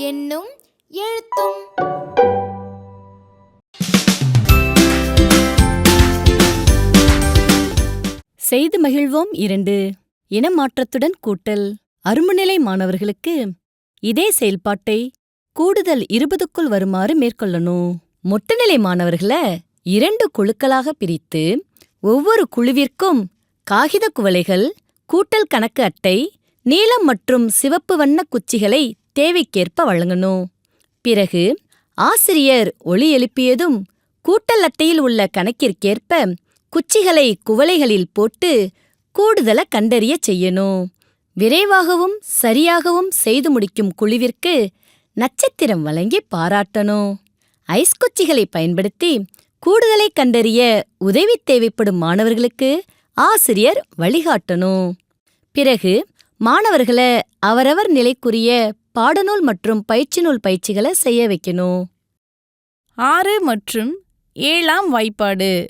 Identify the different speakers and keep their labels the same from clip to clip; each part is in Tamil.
Speaker 1: என்னும் எழுத்தும்.
Speaker 2: செய்து மகிழ்வோம் இரண்டு. இனமாற்றத்துடன் கூட்டல். அரும்புநிலை மாணவர்களுக்கு இதே செயல்பாட்டை கூடுதல் இருபதுக்குள் வருமாறு மேற்கொள்ளணும். மொட்டுநிலை மாணவர்களை இரண்டு குழுக்களாக பிரித்து ஒவ்வொரு குழுவிற்கும் காகித குவளைகள் கூட்டல் கணக்கு அட்டை நீலம் மற்றும் சிவப்பு வண்ண குச்சிகளை தேவைக்கேற்ப வழங்கணும். பிறகு ஆசிரியர் ஒளி எழுப்பியதும் கூட்டல் அட்டையில் உள்ள கணக்கிற்கேற்ப குச்சிகளை குவளைகளில் போட்டு கூடுதல கண்டறிய செய்யணும். விரைவாகவும் சரியாகவும் செய்து முடிக்கும் குழுவிற்கு நட்சத்திரம் வழங்கி பாராட்டணும். ஐஸ் குச்சிகளை பயன்படுத்தி கூடுதலை கண்டறிய உதவி தேவைப்படும் மாணவர்களுக்கு ஆசிரியர் வழிகாட்டணும். பிறகு மாணவர்களை அவரவர் நிலைக்குரிய பாடநூல் மற்றும் பயிற்சி நூல் பயிற்சிகளை செய்ய வைக்கணும்.
Speaker 3: ஆறு மற்றும் ஏழாம் வாய்ப்பாடு.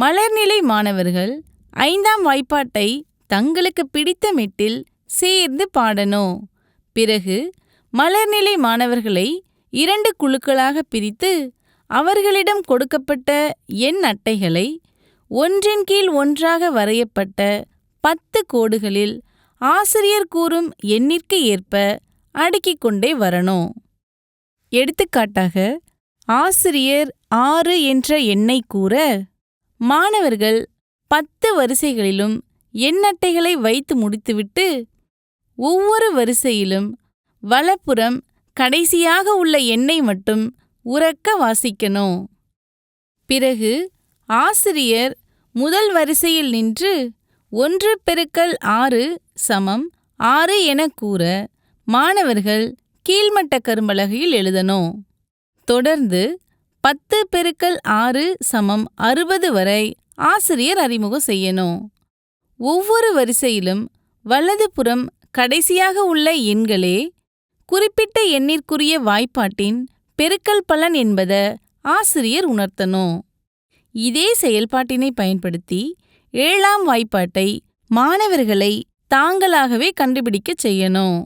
Speaker 3: மலர்நிலை மாணவர்கள் ஐந்தாம் வாய்ப்பாட்டை தங்களுக்கு பிடித்த மெட்டில் சேர்ந்து பாடணும். பிறகு மலர்நிலை மாணவர்களை இரண்டு குழுக்களாக பிரித்து அவர்களிடம் கொடுக்கப்பட்ட எண் அட்டைகளை ஒன்றின் கீழ் ஒன்றாக வரையப்பட்ட பத்து கோடுகளில் ஆசிரியர் கூறும் எண்ணிற்கு ஏற்ப அடுக்கிக் கொண்டே வரணும். எடுத்துக்காட்டாக ஆசிரியர் ஆறு என்ற எண்ணை கூற மாணவர்கள் பத்து வரிசைகளிலும் எண்ணட்டைகளை வைத்து முடித்துவிட்டு ஒவ்வொரு வரிசையிலும் வலப்புறம் கடைசியாக உள்ள எண்ணை மட்டும் உறக்க வாசிக்கணும். பிறகு ஆசிரியர் முதல் வரிசையில் நின்று ஒன்று பெருக்கல் ஆறு சமம் ஆறு எனக் கூற மாணவர்கள் கீழ்மட்ட கரும்பலகையில் எழுதணும். தொடர்ந்து பத்து பெருக்கல் ஆறு சமம் அறுபது வரை ஆசிரியர் அறிமுகம் செய்யணும். ஒவ்வொரு வரிசையிலும் வலதுபுறம் கடைசியாக உள்ள எண்களே குறிப்பிட்ட எண்ணிற்குரிய வாய்ப்பாட்டின் பெருக்கல் பலன் என்பத ஆசிரியர் உணர்த்தணும். இதே செயல்பாட்டினை பயன்படுத்தி ஏழாம் வாய்ப்பாட்டை மாணவர்களை தாங்களாகவே கண்டுபிடிக்கச் செய்யணும்.